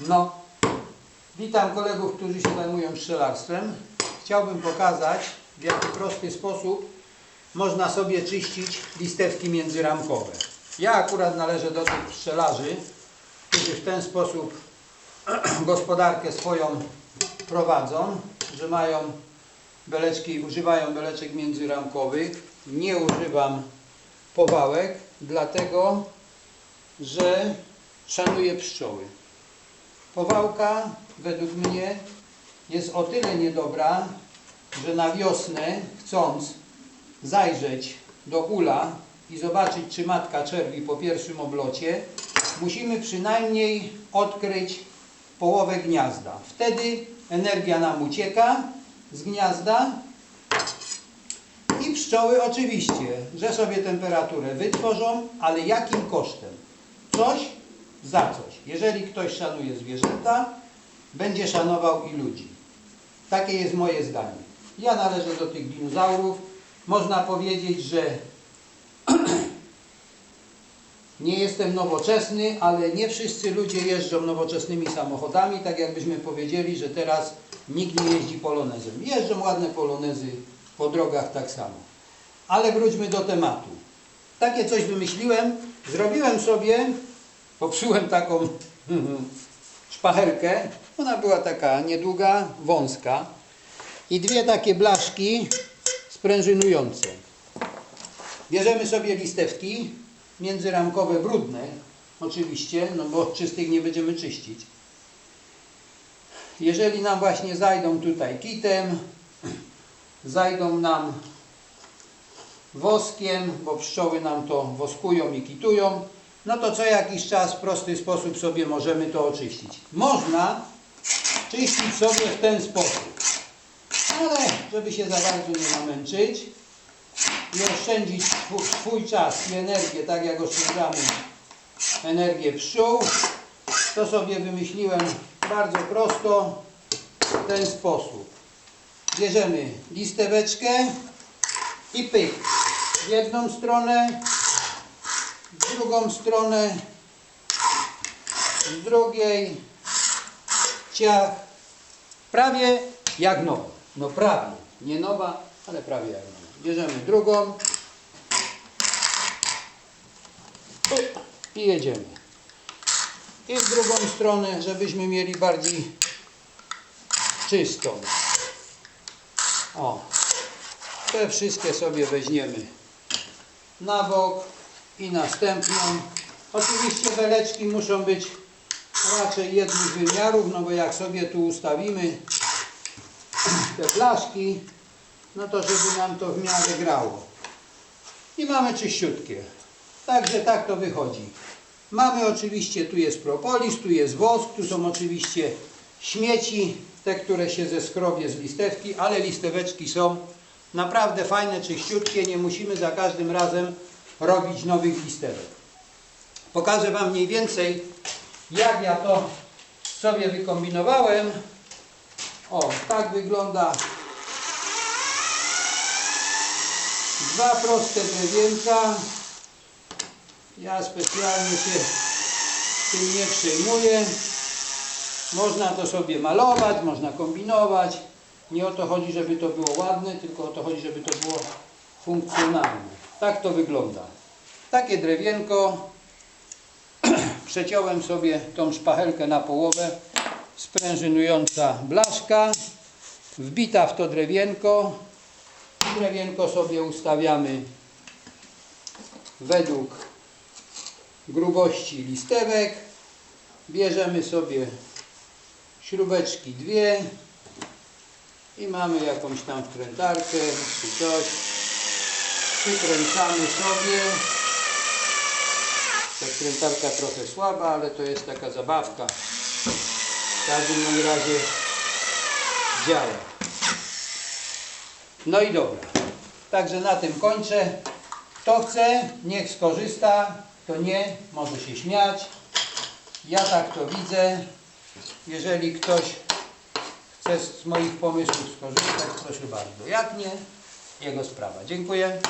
No, witam kolegów, którzy się zajmują pszczelarstwem. Chciałbym pokazać, w jaki prosty sposób można sobie czyścić listewki międzyramkowe. Ja akurat należę do tych pszczelarzy, którzy w ten sposób gospodarkę swoją prowadzą, że mają beleczki, używają beleczek międzyramkowych. Nie używam powałek, dlatego że szanuję pszczoły. Powałka według mnie jest o tyle niedobra, że na wiosnę chcąc zajrzeć do ula i zobaczyć czy matka czerwi po pierwszym oblocie, musimy przynajmniej odkryć połowę gniazda. Wtedy energia nam ucieka z gniazda i pszczoły oczywiście, że sobie temperaturę wytworzą, ale jakim kosztem? Coś za coś. Jeżeli ktoś szanuje zwierzęta, będzie szanował i ludzi. Takie jest moje zdanie. Ja należę do tych dinozaurów. Można powiedzieć, że nie jestem nowoczesny, ale nie wszyscy ludzie jeżdżą nowoczesnymi samochodami, tak jakbyśmy powiedzieli, że teraz nikt nie jeździ polonezem. Jeżdżą ładne polonezy po drogach tak samo. Ale wróćmy do tematu. Takie coś wymyśliłem. Zrobiłem sobie, popsułem taką szpachelkę. Ona była taka niedługa, wąska. I dwie takie blaszki sprężynujące. Bierzemy sobie listewki międzyramkowe, brudne, oczywiście, no bo czystych nie będziemy czyścić. Jeżeli nam właśnie zajdą tutaj kitem, zajdą nam woskiem, bo pszczoły nam to woskują i kitują, no to co jakiś czas w prosty sposób sobie możemy to oczyścić. Można czyścić sobie w ten sposób, ale żeby się za bardzo nie namęczyć i oszczędzić swój, czas i energię, tak jak oszczędzamy energię pszczół, to sobie wymyśliłem bardzo prosto w ten sposób. Bierzemy listeweczkę i pyk w jedną stronę, w drugą stronę, z drugiej, ciach, prawie jak nowa. No prawie, nie nowa, ale prawie jak nowa. Bierzemy drugą i jedziemy. I w drugą stronę, żebyśmy mieli bardziej czystą. O, te wszystkie sobie weźmiemy na bok i następną. Oczywiście beleczki muszą być raczej jednych wymiarów, no bo jak sobie tu ustawimy te blaszki, no to żeby nam to w miarę grało. I mamy czyściutkie. Także tak to wychodzi. Mamy oczywiście, tu jest propolis, tu jest wosk, tu są oczywiście śmieci, te, które się zeskrobie z listewki, ale listeweczki są naprawdę fajne, czyściutkie, nie musimy za każdym razem robić nowych listewek. Pokażę Wam mniej więcej, jak ja to sobie wykombinowałem. O, tak wygląda dwa proste drewienka. Ja specjalnie się tym nie przejmuję. Można to sobie malować, można kombinować. Nie o to chodzi, żeby to było ładne, tylko o to chodzi, żeby to było funkcjonalne. Tak to wygląda. Takie drewienko. Przeciąłem sobie tą szpachelkę na połowę. Sprężynująca blaszka. Wbita w to drewienko. Drewienko sobie ustawiamy według grubości listewek. Bierzemy sobie śrubeczki dwie i mamy jakąś tam wkrętarkę czy coś. Przykręcamy sobie. Ta wkrętarka trochę słaba, ale to jest taka zabawka. W każdym razie działa. No i dobra. Także na tym kończę. Kto chce, niech skorzysta. Kto nie, może się śmiać. Ja tak to widzę. Jeżeli ktoś chce z moich pomysłów skorzystać, proszę bardzo. Jak nie, jego sprawa. Dziękuję.